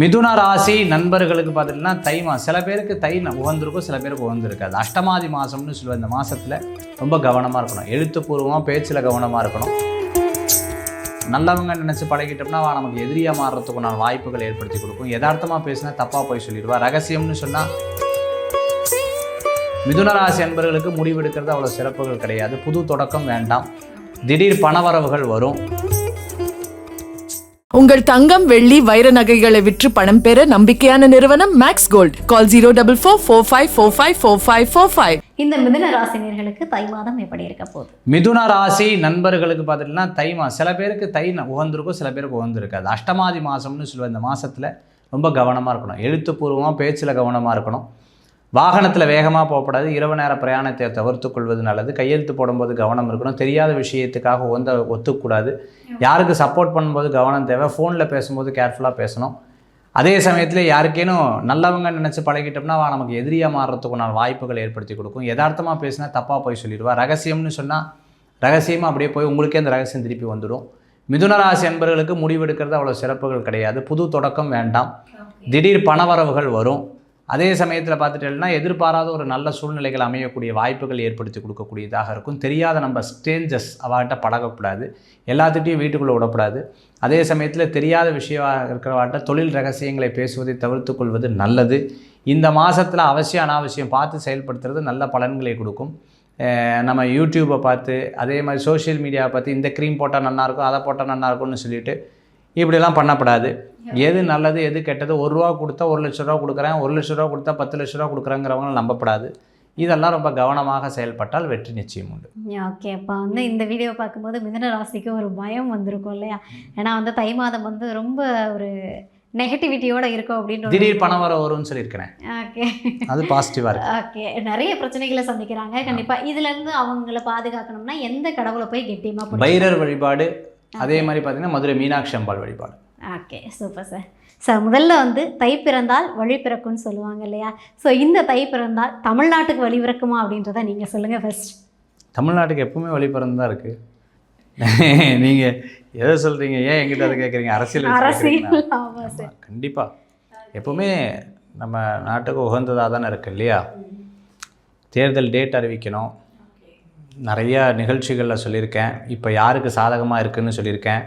மிதுன ராசி நண்பர்களுக்கு பார்த்தீங்கன்னா தை மாதம் சில பேருக்கு தை உகந்திருக்கும் சில பேருக்கு உகந்திருக்காது. அஷ்டமாதி மாதம்னு சொல்லுவேன் இந்த மாதத்தில் ரொம்ப கவனமாக இருக்கணும். எழுத்துப்பூர்வமாக பேச்சில் கவனமாக இருக்கணும். நல்லவங்க நினச்சி பழகிட்டோம்னா நமக்கு எதிரியாக மாறுறதுக்குண்டான வாய்ப்புகள் ஏற்படுத்தி கொடுக்கும். யதார்த்தமாக பேசினா தப்பாக போய் சொல்லிடுவா. ரகசியம்னு சொன்னால் மிதுன ராசி நண்பர்களுக்கு முடிவெடுக்கிறது அவ்வளோ சிறப்புகள் கிடையாது. புது தொடக்கம் வேண்டாம். திடீர் பணவரவுகள் வரும். உங்கள் தங்கம் வெள்ளி வைர நகைகளை விற்று பணம் பெற நம்பிக்கையான நிறுவனம் Max Gold call zero double four four five four five four five four five இந்த மிதுன ராசினியர்களுக்கு தை மாதம் எப்படி இருக்க போகுது? மிதுன ராசி நண்பர்களுக்கு பார்த்துட்டுனா தை மாதம் சில பேருக்கு தை உகந்திருக்கும் சில பேருக்கு உகந்திருக்காது. அஷ்டமாதி மாதம்னு சொல்லுவேன் இந்த மாதத்தில் ரொம்ப கவனமாக இருக்கணும். எழுத்துப்பூர்வமாக பேச்சில் கவனமாக இருக்கணும். வாகனத்தில் வேகமாக போகக்கூடாது இரவு நேர பிரயாணத்தை தவிர்த்துக் கொள்வது நல்லது. கையெழுத்து போடும்போது கவனம் இருக்கணும். தெரியாத விஷயத்துக்காக ஒந்த ஒத்துக்கூடாது. யாருக்கு சப்போர்ட் பண்ணும்போது கவனம் தேவை. ஃபோனில் பேசும்போது கேர்ஃபுல்லாக பேசணும். அதே சமயத்தில் யாருக்கேனும் நல்லவங்க நினச்சி பழகிட்டோம்னா அவ நமக்கு எதிரியாக மாறுறதுக்குண்டான வாய்ப்புகள் ஏற்படுத்தி கொடுக்கும். யதார்த்தமாக பேசினா தப்பாக போய் சொல்லிடுவா. ரகசியம்னு சொன்னால் ரகசியமாக அப்படியே போய் உங்களுக்கே அந்த ரகசியம் திருப்பி வந்துடும். மிதுன ராசி அன்பர்களுக்கு முடிவெடுக்கிறது அவ்வளோ சிறப்புகள் கிடையாது. புது தொடக்கம் வேண்டாம். திடீர் பணவரவுகள் வரும். அதே சமயத்தில் பார்த்துட்டேன்னா எதிர்பாராத ஒரு நல்ல சூழ்நிலைகள் அமையக்கூடிய வாய்ப்புகள் ஏற்படுத்தி கொடுக்கக்கூடியதாக இருக்கும். தெரியாத நம்ம ஸ்ட்ரேஞ்சஸ் அவகிட்ட பழகக்கூடாது. எல்லாத்துட்டையும் வீட்டுக்குள்ளே விடக்கூடாது. அதே சமயத்தில் தெரியாத விஷயமாக இருக்கிறவாட்ட தொழில் ரகசியங்களை பேசுவதை தவிர்த்து கொள்வது நல்லது. இந்த மாதத்தில் அவசியம் அனாவசியம் பார்த்து செயல்படுத்துறது நல்ல பலன்களை கொடுக்கும். நம்ம யூடியூப்பை பார்த்து அதே மாதிரி சோஷியல் மீடியாவை பார்த்து இந்த க்ரீம் போட்டால் நல்லாயிருக்கும் அதை போட்டால் நல்லாயிருக்கும்னு சொல்லிவிட்டு சொல்லிட்டு இப்படிலாம் பண்ணப்படாது. எது நல்லது எது கெட்டது ஒரு ரூபா கொடுத்தா ஒரு லட்ச ரூபா கொடுக்குறேன் ஒரு லட்ச ரூபா கொடுத்தா பத்து லட்ச ரூபா கொடுக்குறேங்கிறவங்க நம்பப்படாது. இதெல்லாம் ரொம்ப கவனமாக செயல்பட்டால் வெற்றி நிச்சயம் உண்டு. ஓகே அப்போ வந்து இந்த வீடியோ பார்க்கும்போது மிதுன ராசிக்கு ஒரு பயம் வந்திருக்கும் இல்லையா? ஏன்னா வந்து தை மாதம் வந்து ரொம்ப ஒரு நெகட்டிவிட்டியோட இருக்கும் அப்படின்ற ஒரு- திடீர் பணம் வர வரும்னு சொல்லியிருக்கிறேன். ஓகே அது பாசிட்டிவாக இருக்கு. ஓகே நிறைய பிரச்சனைகளை சந்திக்கிறாங்க. கண்டிப்பா இதுல இருந்து அவங்கள பாதுகாக்கணும்னா எந்த கடவுளை போய் கெட்டியமா பிடிக்கணும்? பைரர் வழிபாடு அதே மாதிரி பார்த்தீங்கன்னா மதுரை மீனாட்சி அம்பாள் வழிபாடு. Okay super sir. சார் முதல்ல வந்து தை பிறந்தால் வழி பிறக்கும்னு சொல்லுவாங்க இல்லையா? ஸோ இந்த தை பிறந்தால் தமிழ்நாட்டுக்கு வழி பிறக்குமா அப்படின்றத நீங்கள் சொல்லுங்கள் ஃபர்ஸ்ட் தமிழ்நாட்டுக்கு எப்பவுமே வழி பிறந்து தான் இருக்குது நீங்கள் எதை சொல்கிறீங்க ஏன் எங்கிட்ட அதை கேட்குறீங்க அரசியல் அரசியல் கேக்குறீங்களா? ஆமாம் சார். ஆமா, கண்டிப்பா. எப்பவுமே நம்ம நாட்டுக்கு உகந்ததாக தானே இருக்கு இல்லையா? தேர்தல் டேட் அறிவிக்கணும். நிறைய நிகழ்ச்சிகளில் சொல்லியிருக்கேன். இப்போ யாருக்கு சாதகமாக இருக்குன்னு சொல்லியிருக்கேன்.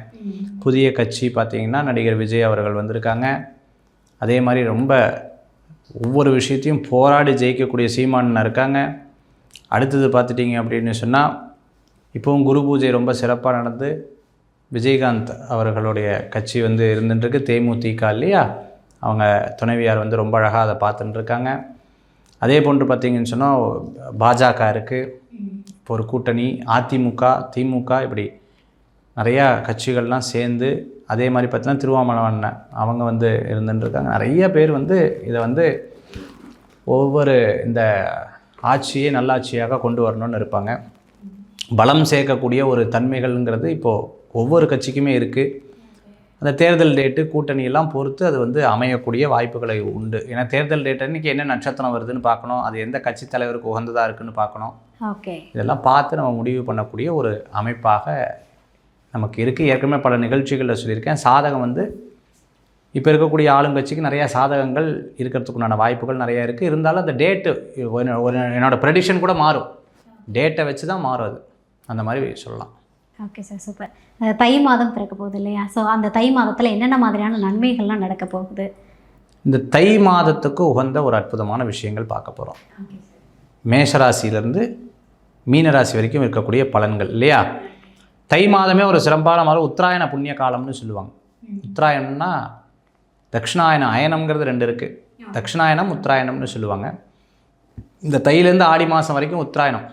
புதிய கட்சி பார்த்தீங்கன்னா நடிகர் விஜய் அவர்கள் வந்திருக்காங்க. அதே மாதிரி ரொம்ப ஒவ்வொரு விஷயத்தையும் போராடி ஜெயிக்கக்கூடிய சீமானன் இருக்காங்க. அடுத்தது பார்த்துட்டிங்க அப்படின்னு சொன்னால் இப்போவும் குரு பூஜை ரொம்ப சிறப்பாக நடந்து விஜயகாந்த் அவர்களுடைய கட்சி வந்து இருந்துட்டுருக்கு. தேமுதிக இல்லையா? அவங்க துணைவியார் வந்து ரொம்ப அழகாக அதை பார்த்துட்டு இருக்காங்க அதே போன்று பார்த்தீங்கன்னு சொன்னால் பாஜக இருக்குது இப்போ ஒரு கூட்டணி அதிமுக திமுக இப்படி நிறையா கட்சிகள்லாம் சேர்ந்து அதே மாதிரி பார்த்தீங்கன்னா திருவாமணவண்ணன் அவங்க வந்து இருந்துட்டுருக்காங்க. நிறைய பேர் வந்து இதை வந்து ஒவ்வொரு இந்த ஆட்சியை நல்லாட்சியாக கொண்டு வரணும்னு இருப்பாங்க. பலம் சேர்க்கக்கூடிய ஒரு தன்மைகள்ங்கிறது இப்போது ஒவ்வொரு கட்சிக்குமே இருக்குது அந்த தேர்தல் டேட்டு கூட்டணியெல்லாம் பொறுத்து அது வந்து அமையக்கூடிய வாய்ப்புகளை உண்டு. ஏன்னா தேர்தல் டேட் அன்றைக்கி என்ன நட்சத்திரம் வருதுன்னு பார்க்கணும். அது எந்த கட்சி தலைவருக்கு உகந்ததாக இருக்குன்னு பார்க்கணும். ஓகே. இதெல்லாம் பார்த்து நம்ம முடிவு பண்ணக்கூடிய ஒரு அமைப்பாக நமக்கு இருக்குது ஏற்கனவே பல நிகழ்ச்சிகளில் சொல்லியிருக்கேன். சாதகம் வந்து இப்போ இருக்கக்கூடிய ஆளுங்கட்சிக்கு நிறைய சாதகங்கள் இருக்கிறதுக்குண்டான வாய்ப்புகள் நிறைய இருக்குது இருந்தாலும் அந்த டேட்டு ஒரு என்னோடய ப்ரெடிஷன் கூட மாறும். டேட்டை வச்சு தான் மாறும் அது. அந்த மாதிரி சொல்லலாம். Okay sir super. தை மாதம் பிறக்க போகுது இல்லையா? ஸோ அந்த தை மாதத்தில் என்னென்ன மாதிரியான நன்மைகள்லாம் நடக்க போகுது? இந்த தை மாதத்துக்கு உகந்த ஒரு அற்புதமான விஷயங்கள் பார்க்க போகிறோம் மேஷராசியிலேருந்து மீனராசி வரைக்கும் இருக்கக்கூடிய பலன்கள் இல்லையா? தை மாதமே ஒரு சிறப்பான மாதம் உத்தராயண புண்ணிய காலம்னு சொல்லுவாங்க. உத்தராயணம்னா தக்ஷிணாயனம் அயனம்ங்கிறது ரெண்டு இருக்குது தக்ஷிணாயனம் உத்தராயணம்னு சொல்லுவாங்க. இந்த தையிலேருந்து ஆடி மாதம் வரைக்கும் உத்தராயணம்.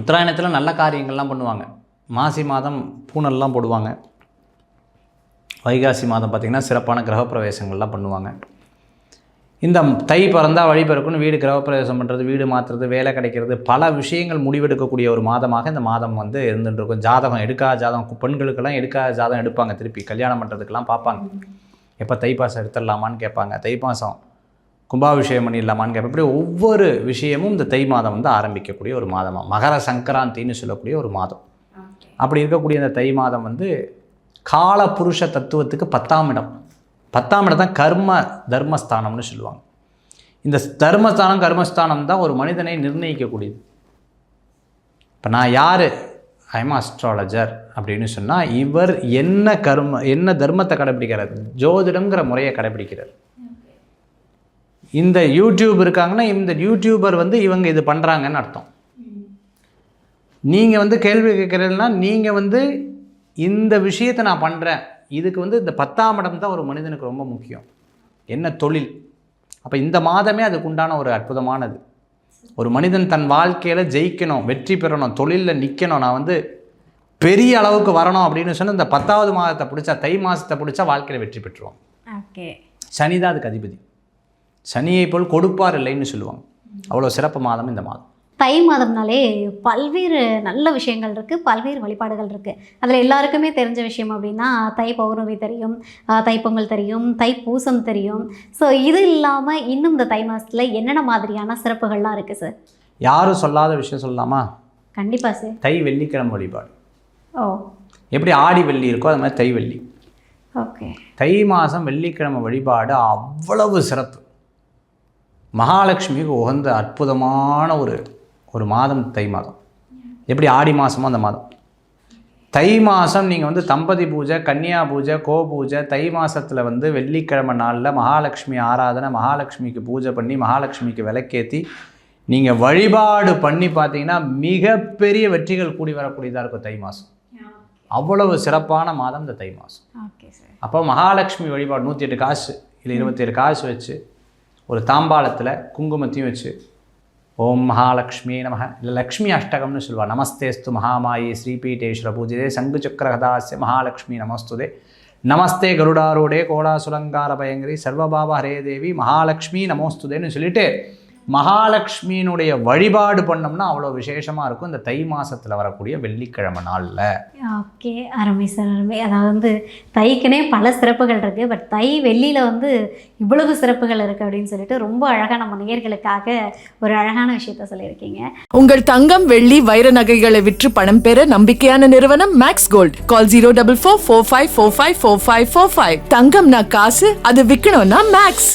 உத்தராயணத்தில் நல்ல காரியங்கள்லாம் பண்ணுவாங்க. மாசி மாதம் பூனல்லாம் போடுவாங்க. வைகாசி மாதம் பார்த்திங்கன்னா சிறப்பான கிரகப்பிரவேசங்கள்லாம் பண்ணுவாங்க. இந்த தை பிறந்தா வழி பிறக்குன்னு வீடு கிரகப்பிரவேசம் பண்ணுறது வீடு மாற்றுறது வேலை கிடைக்கிறது பல விஷயங்கள் முடிவெடுக்கக்கூடிய ஒரு மாதமாக இந்த மாதம் வந்து இருந்துட்டு இருக்கும் ஜாதகம் எடுக்காத ஜாதகம் பெண்களுக்கெல்லாம் எடுக்காத ஜாதகம் எடுப்பாங்க. திருப்பி கல்யாணம் பண்ணுறதுக்கெல்லாம் பார்ப்பாங்க. எப்போ தைப்பாசம் எடுத்துடலாமான்னு கேட்பாங்க. தைப்பாசம் கும்பாபிஷேகம் பண்ணிடலாமான்னு கேட்பாங்க இப்படி ஒவ்வொரு விஷயமும் இந்த தை மாதம் வந்து ஆரம்பிக்கக்கூடிய ஒரு மாதமாக மகர சங்கராந்தின்னு சொல்லக்கூடிய ஒரு மாதம். அப்படி இருக்கக்கூடிய இந்த தை மாதம் வந்து கால புருஷ தத்துவத்துக்கு பத்தாம் இடம். பத்தாம் இடம் தான் கர்ம தர்மஸ்தானம்னு சொல்லுவாங்க. இந்த தர்மஸ்தானம் கர்மஸ்தானம் தான் ஒரு மனிதனை நிர்ணயிக்கக்கூடியது. இப்போ நான் யார்? ஐம் அஸ்ட்ராலஜர் அப்படின்னு சொன்னால் இவர் என்ன கர்ம என்ன தர்மத்தை கடைப்பிடிக்கிறார் ஜோதிடங்கிற முறையை கடைப்பிடிக்கிறார் இந்த யூடியூப் இருக்காங்கன்னா இந்த யூடியூபர் வந்து இவங்க இது பண்ணுறாங்கன்னு அர்த்தம். நீங்கள் வந்து கேள்வி கேட்குறீங்கன்னா நீங்கள் வந்து இந்த விஷயத்தை நான் பண்ணுறேன் இதுக்கு வந்து இந்த பத்தாம் இடம் தான் ஒரு மனிதனுக்கு ரொம்ப முக்கியம். என்ன தொழில்? அப்போ இந்த மாதமே அதுக்கு உண்டான ஒரு அற்புதமானது. ஒரு மனிதன் தன் வாழ்க்கையில் ஜெயிக்கணும் வெற்றி பெறணும் தொழிலில் நிற்கணும் நான் வந்து பெரிய அளவுக்கு வரணும் அப்படின்னு சொன்னால் இந்த பத்தாவது மாதத்தை பிடிச்சா தை மாதத்தை பிடிச்சா வாழ்க்கையில் வெற்றி பெற்றுருவான். ஓகே. சனி தான் அதுக்கு அதிபதி. சனியை போல் கொடுப்பார் இல்லைன்னு சொல்லுவாங்க. அவ்வளோ சிறப்பு மாதம் இந்த மாதம். தை மாதம்னாலே பல்வேறு நல்ல விஷயங்கள் இருக்குது பல்வேறு வழிபாடுகள் இருக்குது அதில் எல்லாருக்குமே தெரிஞ்ச விஷயம் அப்படின்னா தை பௌர்ணமி தெரியும் தைப்பொங்கல் தெரியும் தைப்பூசம் தெரியும். ஸோ இது இல்லாமல் இன்னும் இந்த தை மாதத்தில் என்னென்ன மாதிரியான சிறப்புகள்லாம் இருக்குது சார் யாரும் சொல்லாத விஷயம் சொல்லலாமா? கண்டிப்பாக சார் தை வெள்ளிக்கிழமை வழிபாடு. ஓ. எப்படி ஆடி வெள்ளி இருக்கோ அது மாதிரி தை வெள்ளி. ஓகே. தை மாதம் வெள்ளிக்கிழமை வழிபாடு அவ்வளவு சிறப்பு. மகாலட்சுமிக்கு உகந்த அற்புதமான ஒரு ஒரு மாதம் தை மாதம். எப்படி ஆடி மாதமோ அந்த மாதம். தை மாதம் நீங்கள் வந்து தம்பதி பூஜை கன்னியா பூஜை கோ பூஜை தை மாதத்தில் வந்து வெள்ளிக்கிழமை நாளில் மகாலட்சுமி ஆராதனை மகாலட்சுமிக்கு பூஜை பண்ணி மகாலட்சுமிக்கு விளக்கேற்றி நீங்கள் வழிபாடு பண்ணி பார்த்தீங்கன்னா மிகப்பெரிய வெற்றிகள் கூடி வரக்கூடியதாக இருக்கும் தை மாதம் அவ்வளவு சிறப்பான மாதம் இந்த தை மாதம் அப்போ மகாலட்சுமி வழிபாடு நூற்றி எட்டு காசு இல்லை இருபத்தேழு காசு வச்சு ஒரு தாம்பாளத்தில் குங்குமத்தையும் வச்சு ஓம் மகாலட்சுமி நமக. இல்லை லக்ஷ்மி அஷ்டகம்னு சொல்லுவாள் நமஸ்தேஸ்து மகாமாயி ஸ்ரீபீட்டேஸ்வர பூஜிதே சங்கு சக்கரகதாசிய மகாலட்சுமி நமஸ்துதே. நமஸ்தே கருடாரூடே கோடாசுலங்கார பயங்கரி சர்வபாப ஹரே தேவி மகாலட்சுமி நமோஸ்துதேன்னு சொல்லிட்டு மகாலட்சுமியினுடைய வழிபாடு பண்ணோம்னா அவ்வளோ விசேஷமாக இருக்கும். இந்த தை மாதத்தில் வரக்கூடிய வெள்ளிக்கிழமை நாளில். ஓகே அருமை சார் அருமை. அதாவது வந்து தைக்குனே பல சிறப்புகள் இருக்குது பட் தை வெள்ளியில் வந்து இவ்வளவு சிறப்புகள் இருக்குது அப்படின்னு சொல்லிட்டு ரொம்ப அழகாக நம்ம நேயர்களுக்காக ஒரு அழகான விஷயத்த சொல்லியிருக்கீங்க. உங்கள் தங்கம் வெள்ளி வைர நகைகளை விற்று பணம் பெற நம்பிக்கையான நிறுவனம் Max Gold call zero double four four five four five four five four five தங்கம்னா காசு அது விற்கணும்னா மேக்ஸ்